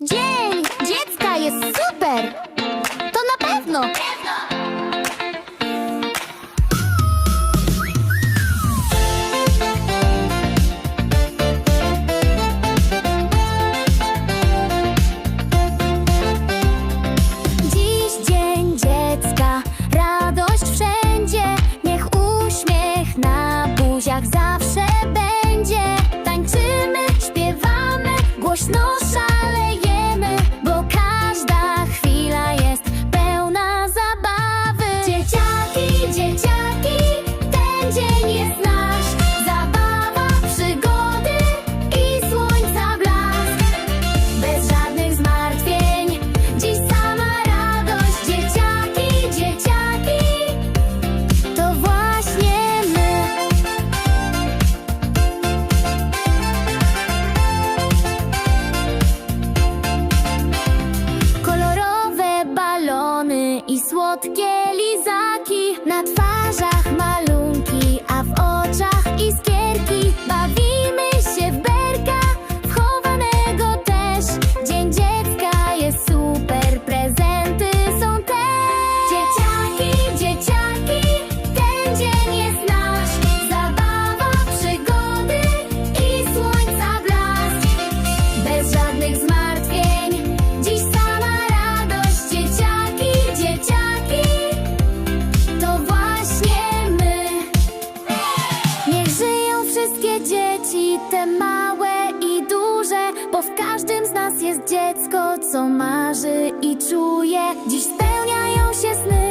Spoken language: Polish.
Dzień dziecka jest super! To na pewno! Και λύζακι, ναι, τα φα, te małe i duże, bo w każdym z nas jest dziecko, co marzy i czuje. Dziś spełniają się sny.